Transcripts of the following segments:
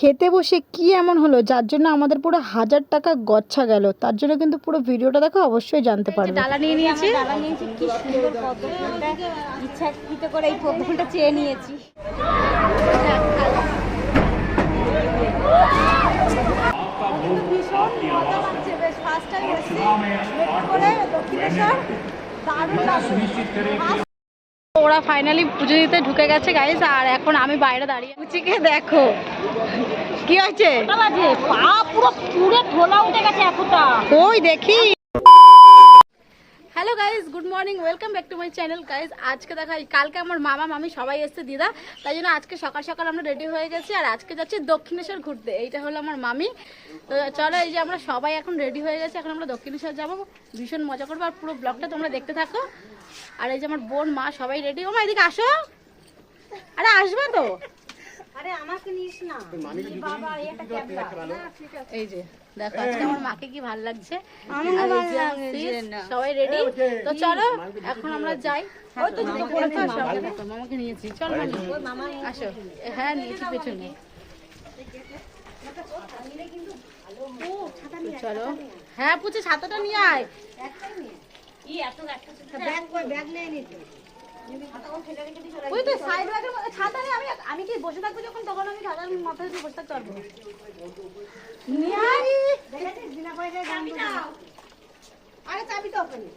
খেতে বসে কি এমন হলো? যার জন্য আমাদের পুরো হাজার টাকা গচ্ছা গেল। তার জন্য কিন্তু পুরো ভিডিওটা দেখো অবশ্যই জানতে পারবে। ডালা নিয়ে নিয়েছি। ডালা নিয়েছি। কি সুন্দর ইচ্ছাকৃত করে এই পদ্ম চেয়ে নিয়েছি। ওরা ফাইনালি পুজো দিতে ঢুকে গেছে গাইস আর এখন আমি বাইরে দাঁড়িয়ে কুচিকে দেখো। কি হয়েছে? পা পুরো পুরো ঢোলা উঠে গেছে এতটা। ওই দেখি। Hello guys good morning welcome back to my channel guys আজকে দেখা কালকে আমার মামা মামি সবাই এসছে দিদা। তাই জন্য আজকে সকাল সকাল আমরা রেডি হয়ে গেছি আর আজকে যাচ্ছি দক্ষিণেশ্বর ঘুরতে। এইটা হলো আমার মামি। তো চলো এই যে আমরা সবাই এখন রেডি হয়ে গেছি। এখন আমরা দক্ষিণেশ্বর যাব। ভীষণ মজা করব আর পুরো ব্লগটা তোমরা দেখতে থাকো। আর এই যে আমার বোন মা সবাই রেডি ও মা এদিকে আসো। আরে আসবে তো? আরে আমাকে নিস না। বাবা এটা ক্যাবলা এই যে দেখো আজকে আমার মাকে কি ভালো লাগছে। সবাই রেডি তো চলো এখন আমরা যাই। মামাকে নিয়েছি চল মামি। আসো। হ্যাঁ নিয়েছি পেছনে। তো চলো। হ্যাঁ পুচে ছাতাটা নিয়ে আয়। ব্যাগ ব্যাগ নিয়ে নিতে ওই তো সাইড মধ্যে ছাতা নেই, আমি আমি কি বসে থাকব যখন? তখন আমি ছাতার মাথায় দিয়ে বসে থাকতে পারব। বিনা আরে চাবি তো ওখানে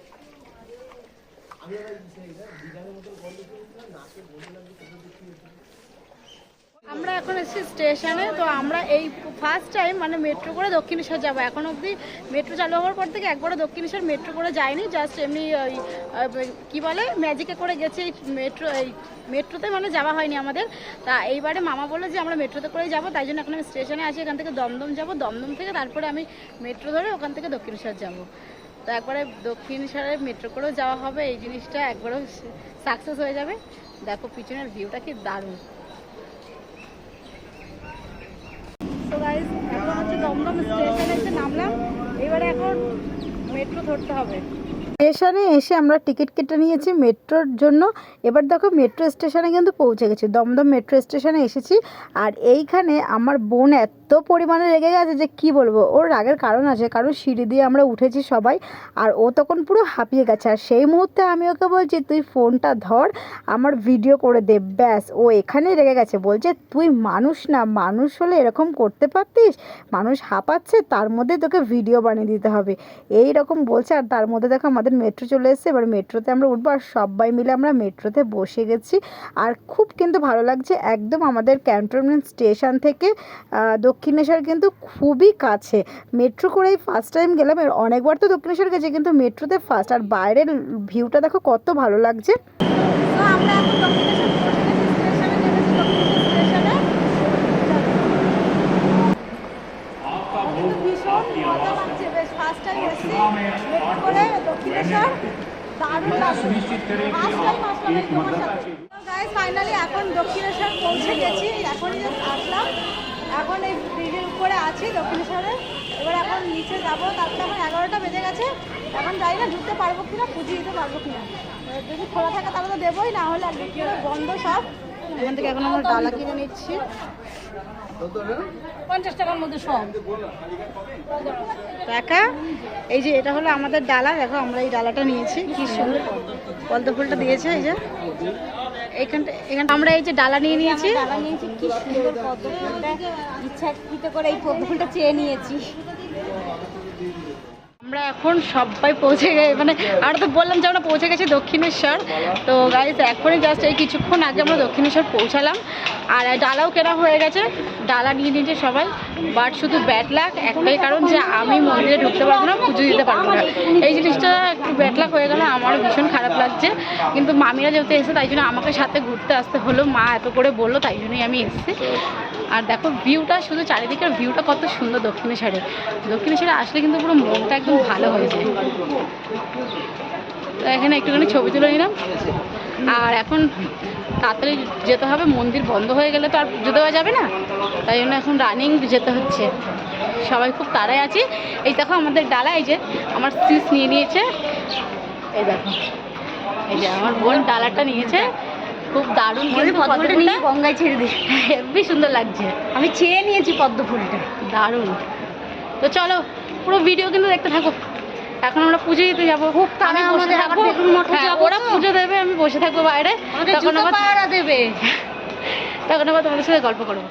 আমরা এখন এসেছি স্টেশনে, তো আমরা এই ফার্স্ট টাইম মানে মেট্রো করে দক্ষিণেশ্বর যাব। এখন অবধি মেট্রো চালু হওয়ার পর থেকে একবারও দক্ষিণেশ্বর মেট্রো করে যায়নি জাস্ট এমনি ওই কী বলে ম্যাজিকে করে গেছি, এই মেট্রো এই মেট্রোতে মানে যাওয়া হয়নি আমাদের। তা এইবারে মামা বলল যে আমরা মেট্রোতে করেই যাব, তাই জন্য এখন আমি স্টেশনে আছি, এখান থেকে দমদম যাব। দমদম থেকে তারপরে আমি মেট্রো ধরে ওখান থেকে দক্ষিণেশ্বর যাব। তো একবারে দক্ষিণেশ্বরে মেট্রো করেও যাওয়া হবে, এই জিনিসটা একবারেও সাকসেস হয়ে যাবে। দেখো পিছনের ভিউটা কি দারুণ তো গাইজ এখন হচ্ছে দমদম স্টেশনে এসে নামলাম। এবারে এখন মেট্রো ধরতে হবে। স্টেশনে এসে আমরা টিকিট কেটে নিয়েছি মেট্রোর জন্য। এবার দেখো মেট্রো স্টেশনে কিন্তু পৌঁছে গেছি। দমদম মেট্রো স্টেশনে এসেছি। আর এইখানে আমার বোন এত পরিমাণে রেগে গেছে যে কি বলব? ওর রাগের কারণ আছে। কারণ সিঁড়ি দিয়ে আমরা উঠেছি সবাই আর ও তখন পুরো হাঁপিয়ে গেছে। আর সেই মুহূর্তে আমি ওকে বলছি তুই ফোনটা ধর আমার ভিডিও করে দে। ব্যাস ও এখানেই রেগে গেছে। বলছে তুই মানুষ না মানুষ হলে এরকম করতে পারতিস? মানুষ হাঁপাচ্ছে তার মধ্যে তোকে ভিডিও বানিয়ে দিতে হবে। এই রকম বলছে। আর তার মধ্যে দেখো আমাদের মেট্রো চলে এসেছে। এবার মেট্রোতে আমরা উঠবো আর সবাই মিলে আমরা মেট্রোতে বসে গেছি। আর খুব কিন্তু ভালো লাগছে একদম আমাদের ক্যান্টনমেন্ট স্টেশন থেকে আহ, দক্ষিণেশ্বর কিন্তু খুবই কাছে। মেট্রো করেই ফার্স্ট টাইম গেলাম এর অনেকবার তো দক্ষিণেশ্বর গেছি কিন্তু মেট্রোতে ফার্স্ট আর বাইরের ভিউটা দেখো কত ভালো লাগছে। আমরা এখন দক্ষিণেশ্বর ফাইনালি এখন পৌঁছে গেছি এখনই আসলাম। এখন এই ব্রিজের উপরে আছি দক্ষিণেশ্বরে। এবার এখন নিচে যাব। তারপরে এখন এগারোটা বেজে গেছে। এখন জানি না ঢুকতে পারব কিনা পুজো দিতে পারব কিনা। যদি খোলা থাকে তাহলে তো দেবোই না হলে একদম বন্ধ সব। এখান থেকে এখন আমরা ডালা কিনে নিচ্ছি। পঞ্চাশ টাকার মধ্যে সব। দেখা এই যে এটা হলো আমাদের ডালা দেখো আমরা এই ডালাটা নিয়েছি কি সুন্দর। পদ্ম ফুলটা দিয়েছে এই যে। এখানটা আমরা এই যে ডালা নিয়ে নিয়েছি। ডালা নিয়েছি কি সুন্দর পদ্ম ফুলটা ইচ্ছাকৃত করে এই পদ্ম ফুলটা চেয়ে নিয়েছি। আমরা এখন সবাই পৌঁছে গেছি মানে আর তো বললাম যে আমরা পৌঁছে গেছি দক্ষিণেশ্বর। তো গাইজ এখনই জাস্ট এই কিছুক্ষণ আগে আমরা দক্ষিণেশ্বর পৌঁছালাম। আর ডালাও কেনা হয়ে গেছে। ডালা নিয়ে নিয়েছে সবাই। বাট শুধু ব্যাড লাক একটাই কারণ যে আমি মন্দিরে ঢুকতে পারব না, পুজো দিতে পারব না। এই জিনিসটা একটু ব্যাড লাক হয়ে গেলে, আমারও ভীষণ খারাপ লাগছে। কিন্তু মামিরা যেহেতু এসে তাই জন্য আমাকে সাথে ঘুরতে আসতে হলো। মা এত করে বলল, তাই জন্যই আমি এসেছি। আর দেখো ভিউটা শুধু চারিদিকের ভিউটা কত সুন্দর দক্ষিণেশ্বরে। দক্ষিণেশ্বরে আসলে কিন্তু পুরো মনটা একদম ভালো হয়ে যায়। তো এখানে একটুখানি ছবি তুলে নিলাম। আর এখন তাড়াতাড়ি যেতে হবে মন্দির বন্ধ হয়ে গেলে তো আর পুজো দেওয়া যাবে না। তাই জন্য এখন রানিং যেতে হচ্ছে। সবাই খুব তাড়ায় আছি। এই দেখো আমাদের ডালা এই যে আমার সিস নিয়ে নিয়েছে। এই দেখো এই যে আমার বোন ডালাটা নিয়েছে। খুব দারুণ পদ্মটা পদ্ম নিয়ে গঙ্গায় ছেড়ে দিই হেব্বি সুন্দর লাগছে। আমি চেয়ে নিয়েছি পদ্ম ফুলটা দারুণ। তো চলো পুরো ভিডিও কিন্তু দেখতে থাকো। এখন আমরা পুজো দিতে যাব। খুব আমি বসে থাকব। মঠে। হ্যাঁ, যাব ওরা পুজো দেবে আমি বসে থাকব বাইরে। তখন আবার দেবে। তখন আবার তোমাদের সাথে গল্প করব।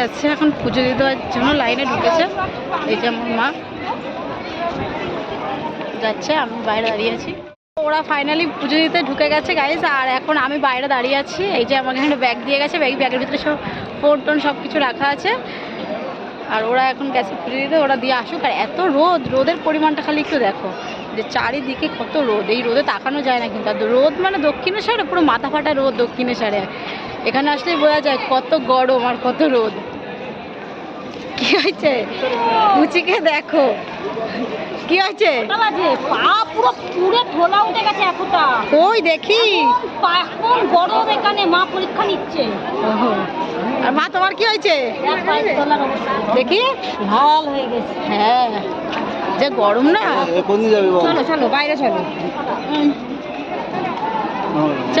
গেছে এখন পুজো দিতে দেওয়ার জন্য লাইনে ঢুকেছে। এই যে আমার মা যাচ্ছে, আমি বাইরে দাঁড়িয়ে আছি। ওরা ফাইনালি পুজো দিতে ঢুকে গেছে গাইজ আর এখন আমি বাইরে দাঁড়িয়ে আছি। এই যে আমাকে এখানে ব্যাগ দিয়ে গেছে ব্যাগ ব্যাগের ভিতরে সব ফোন টোন সব কিছু রাখা আছে। আর ওরা এখন গেছে পুজো দিতে, ওরা দিয়ে আসুক। আর এত রোদ, রোদের পরিমাণটা খালি একটু দেখো। যে চারিদিকে কত রোদ, এই রোদে তাকানো যায় না কিন্তু। আর রোদ মানে দক্ষিণেশ্বরে পুরো মাথা ফাটা রোদ দক্ষিণেশ্বরে এখানে আসলেই বোঝা যায় কত গরম আর কত রোদ। কি হয়েছে? কুচিকে দেখো। কি হয়েছে? পা পুরো পুরো ঢোলা উঠে গেছে এতটা। ওই দেখি? পা এখন গরম এখানে মা পরীক্ষা নিচ্ছে। আর মা তোমার কি হয়েছে? দেখ লাল হয়ে গেছে। হ্যাঁ। যে গরম না? চলো চলো বাইরে চলো। চ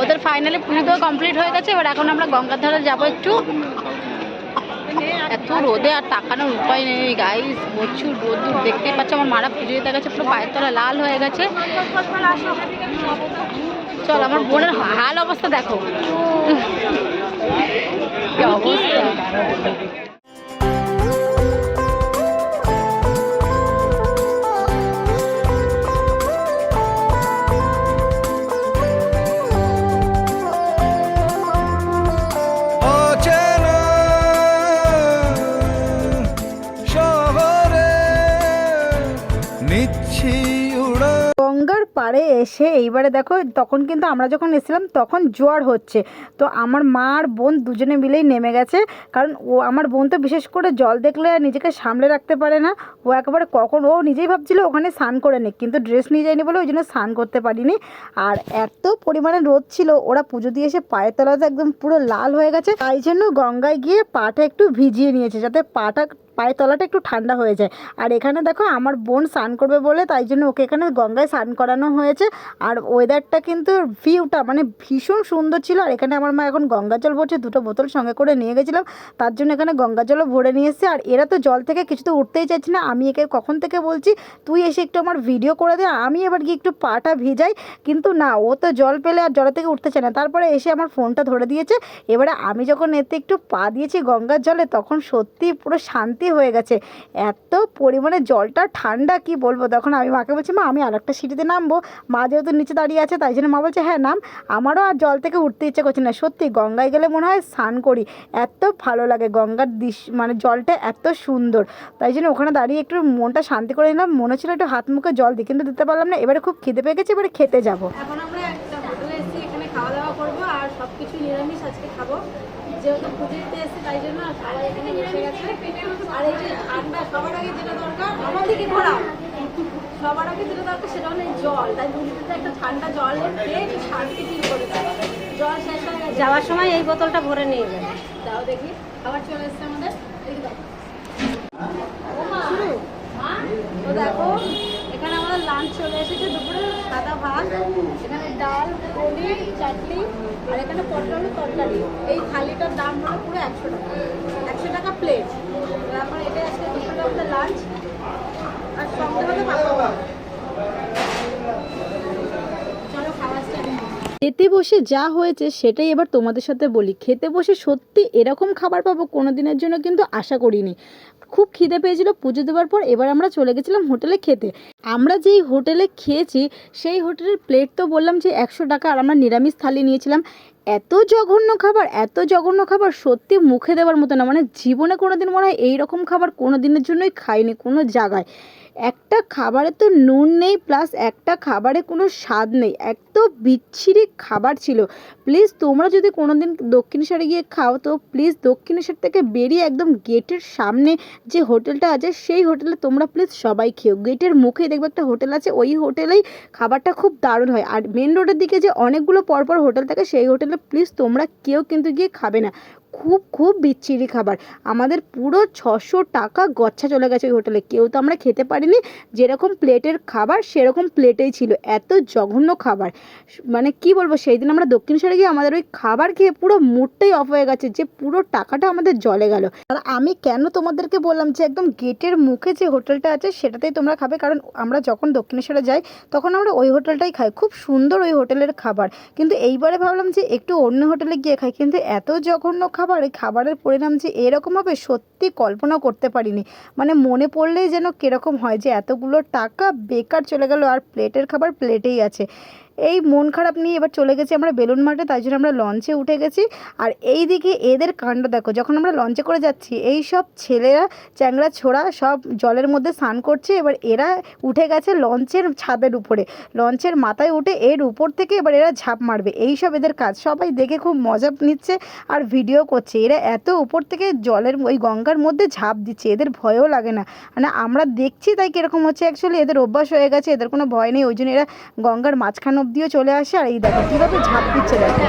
ওদের ফাইনালি পুজো কমপ্লিট হয়ে গেছে এবার এখন আমরা গঙ্গার ধারে যাব একটু। এত রোদে আর তাকানোর উপায় নেই গাইস প্রচুর রোদ দেখতে পাচ্ছ, আমার মারা পুজো দিতে গেছে, পুরো পায়ের তলা লাল হয়ে গেছে। চল, আমার বোনের হাল অবস্থা দেখো। অবস্থা? নিচ্ছি গঙ্গার পাড়ে এসে এইবারে দেখো, তখন কিন্তু আমরা যখন এসেছিলাম, তখন জোয়ার হচ্ছে। তো আমার মা আর বোন দুজনে মিলেই নেমে গেছে। কারণ ও, আমার বোন তো বিশেষ করে জল দেখলে আর নিজেকে সামলে রাখতে পারে না। ও একেবারে কখন, ও নিজেই ভাবছিল ওখানে স্নান করে নে কিন্তু ড্রেস নিয়ে যায়নি বলে ওই জন্য স্নান করতে পারিনি। আর এত পরিমাণে রোদ ছিল, ওরা পুজো দিয়ে এসে পায়ের তলাতে একদম পুরো লাল হয়ে গেছে। তাই জন্য গঙ্গায় গিয়ে পাটা একটু ভিজিয়ে নিয়েছে, যাতে পাটা পায়ের তলাটা একটু ঠান্ডা হয়ে যায়। আর এখানে দেখো আমার বোন স্নান করবে বলে তাই জন্য ওকে এখানে গঙ্গায় স্নান করানো হয়েছে। আর ওয়েদারটা কিন্তু ভিউটা মানে ভীষণ সুন্দর ছিল। আর এখানে আমার মা এখন গঙ্গা জল ভরছে, দুটো বোতল সঙ্গে করে নিয়ে গেছিলাম। তার জন্য এখানে গঙ্গা জলও ভরে নিয়ে এসেছে। আর এরা তো জল থেকে কিছু তো উঠতেই চাইছে না। আমি একে কখন থেকে বলছি, তুই এসে একটু আমার ভিডিও করে দে। আমি এবার গিয়ে একটু পাটা ভিজাই। কিন্তু না, ও তো জল পেলে আর জলের থেকে উঠতে চায় না। তারপরে এসে আমার ফোনটা ধরে দিয়েছে। এবারে আমি যখন এতে একটু পা দিয়েছি গঙ্গার জলে, তখন সত্যি পুরো শান্তি হয়ে গেছে। এত পরিমাণে জলটা ঠান্ডা, কি বলব? তখন আমি মাকে বলছি, মা, আমি আর একটা সিঁড়িতে নামবো। মা যেহেতু নিচে দাঁড়িয়ে আছে, তাই জন্য মা বলছে হ্যাঁ নাম। আমারও আর জল থেকে উঠতে ইচ্ছে করছে না। সত্যি, গঙ্গায় গেলে মনে হয় স্নান করি। এত ভালো লাগে গঙ্গার দৃশ্য মানে জলটা এত সুন্দর। তাই জন্য ওখানে দাঁড়িয়ে একটু মনটা শান্তি করে নিলাম। মনে ছিল একটু হাত মুখে জল দিই, কিন্তু দিতে পারলাম না। এবারে খুব খিদে পেয়ে গেছে, এবারে খেতে যাব। এখন আমরা একটা হোটেলে এসেছি এখানে খাওয়া দাওয়া করব আর সব কিছু নিরামিষ আজকে খাব। যেহেতু পুজো দিতে এসেছি তাই জন্য আর সবাই এখানে বসে গেছে। আর এই যে ঠান্ডা সবার আগে যেটা দরকার আমার দিকে ঘোরা সবার আগে যেটা দরকার সেটা হলো জল। তাই পুজোতে একটা ঠান্ডা জল খেয়ে শান্তি ফিল করে জল শেষ হয়ে গেছে। যাওয়ার সময় এই বোতলটা ভরে নিয়ে যাবে দাও দেখি। আবার চলে এসছে আমাদের। দেখি। দাও শুরু। তো দেখো লাঞ্চ চলে এসেছে দুপুরে সাদা ভাত, এখানে ডাল চাটনি, আর এখানে পটল, তরকারি। এই থালিটার দাম হলো পুরো একশো টাকা। একশো টাকা প্লেট আজকে লাঞ্চ। আর সঙ্গে হবে খেতে বসে যা হয়েছে সেটাই এবার তোমাদের সাথে বলি। খেতে বসে সত্যি এরকম খাবার পাবো কোনো দিনের জন্য কিন্তু আশা করিনি। খুব খিদে পেয়েছিল পুজো দেওয়ার পর এবার আমরা চলে গেছিলাম হোটেলে খেতে। আমরা যেই হোটেলে খেয়েছি, সেই হোটেলের প্লেট তো বললাম যে একশো টাকা আর আমরা নিরামিষ থালি নিয়েছিলাম। এত জঘন্য খাবার, এত জঘন্য খাবার সত্যি মুখে দেওয়ার মতো না। মানে জীবনে কোনো দিন মনে হয় এইরকম খাবার কোনো দিনের জন্যই খাইনি কোনো জায়গায়। একটা খাবারে তো নুন নেই প্লাস একটা খাবারে কোনো স্বাদ নেই। এত বিচ্ছিরি খাবার ছিল। প্লিজ তোমরা যদি কোনো দিন দক্ষিণেশ্বরে গিয়ে খাও, তো প্লিজ দক্ষিণেশ্বর থেকে বেরিয়ে একদম গেটের সামনে যে হোটেলটা আছে, সেই হোটেলে তোমরা প্লিজ সবাই খেও। গেটের মুখেই দেখবে একটা হোটেল আছে, ওই হোটেলেই খাবারটা খুব দারুণ হয়। আর মেন রোডের দিকে যে অনেকগুলো পরপর হোটেল থাকে, সেই হোটেলে প্লিজ তোমরা কেউ কিন্তু গিয়ে খাবে না। খুব খুব বিচ্ছিরি খাবার। আমাদের পুরো ছশো টাকা গচ্ছা চলে গেছে ওই হোটেলে। কেউ তো আমরা খেতে পারিনি। যেরকম প্লেটের খাবার, সেরকম প্লেটেই ছিল। এত জঘন্য খাবার। মানে কি বলব সেই দিন আমরা দক্ষিণেশ্বরে গিয়ে আমাদের ওই খাবার খেয়ে পুরো মুডটাই অফ হয়ে গেছে যে পুরো টাকাটা আমাদের জলে গেল। আর আমি কেন তোমাদেরকে বললাম যে একদম গেটের মুখে যে হোটেলটা আছে, সেটাতেই তোমরা খাবে? কারণ আমরা যখন দক্ষিণেশ্বরে যাই, তখন আমরা ওই হোটেলটাই খাই। খুব সুন্দর ওই হোটেলের খাবার। কিন্তু এইবারে ভাবলাম যে একটু অন্য হোটেলে গিয়ে খাই। কিন্তু এত জঘন্য খাবার খাবারের পরিণাম যে এরকম হবে সত্যি কল্পনা করতে পারিনি। মানে মনে পড়লেই যেন কীরকম হয় যে এতগুলো টাকা বেকার চলে গেল আর প্লেটের খাবার প্লেটেই আছে। এই মন খারাপ নিয়ে এবার চলে গেছি আমরা বেলুন মাঠে, তাই জন্য আমরা লঞ্চে উঠে গেছি। আর এই দিকে এদের কাণ্ড দেখো, যখন আমরা লঞ্চে করে যাচ্ছি, এই সব ছেলেরা, চ্যাংড়া, ছোড়া সব জলের মধ্যে স্নান করছে, এবার এরা উঠে গেছে লঞ্চের ছাদের উপরে। লঞ্চের মাথায় উঠে এর উপর থেকে এবার এরা ঝাঁপ মারবে। এই সব এদের কাজ, সবাই দেখে খুব মজা নিচ্ছে আর ভিডিও করছে। এরা এত উপর থেকে জলের ওই গঙ্গার মধ্যে ঝাঁপ দিচ্ছে, এদের ভয়ও লাগে না। মানে আমরা দেখছি তাই কীরকম হচ্ছে অ্যাকচুয়ালি এদের অভ্যাস হয়ে গেছে, এদের কোনো ভয় নেই, ওই জন্য এরা গঙ্গার মাঝখান অব্দিও চলে আসে আর এই দেখো কীভাবে ঝাঁপ দিচ্ছে দেখো।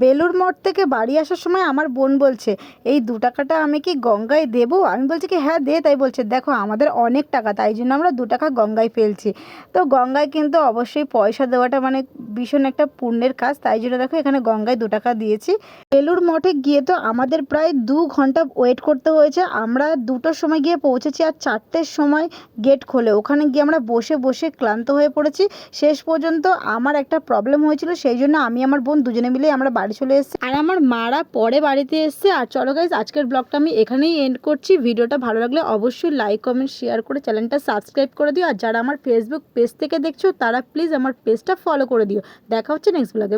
বেলুর মঠ থেকে বাড়ি আসার সময় আমার বোন বলছে, এই দু টাকাটা আমি কি গঙ্গায় দেবো? আমি বলছি কি হ্যাঁ দে। তাই বলছে, দেখো, আমাদের অনেক টাকা, তাই জন্য আমরা দু টাকা গঙ্গায় ফেলছি। তো গঙ্গায় কিন্তু অবশ্যই পয়সা দেওয়াটা মানে ভীষণ একটা পুণ্যের কাজ, তাই জন্য দেখো এখানে গঙ্গায় দু টাকা দিয়েছি। বেলুর মঠে গিয়ে তো আমাদের প্রায় দু ঘণ্টা ওয়েট করতে হয়েছে। আমরা দুটোর সময় গিয়ে পৌঁছেছি আর চারটের সময় গেট খোলে। ওখানে গিয়ে আমরা বসে বসে ক্লান্ত হয়ে পড়েছি। শেষ পর্যন্ত আমার একটা প্রবলেম হয়েছিল, সেই জন্য আমি, আমার বোন দুজনে মিলে আমরা বাড়ি চলে এসছে। আর আমার মারা পরে বাড়িতে এসছে। আর চলো গাইজ আজকের ব্লগটা আমি এখানেই এন্ড করছি। ভিডিওটা ভালো লাগলে অবশ্যই লাইক কমেন্ট শেয়ার করে চ্যানেলটা সাবস্ক্রাইব করে দিও। আর যারা আমার ফেসবুক পেজ থেকে দেখছ, তারা প্লিজ আমার পেজটা ফলো করে দিও। দেখা হচ্ছে নেক্সট ব্লগে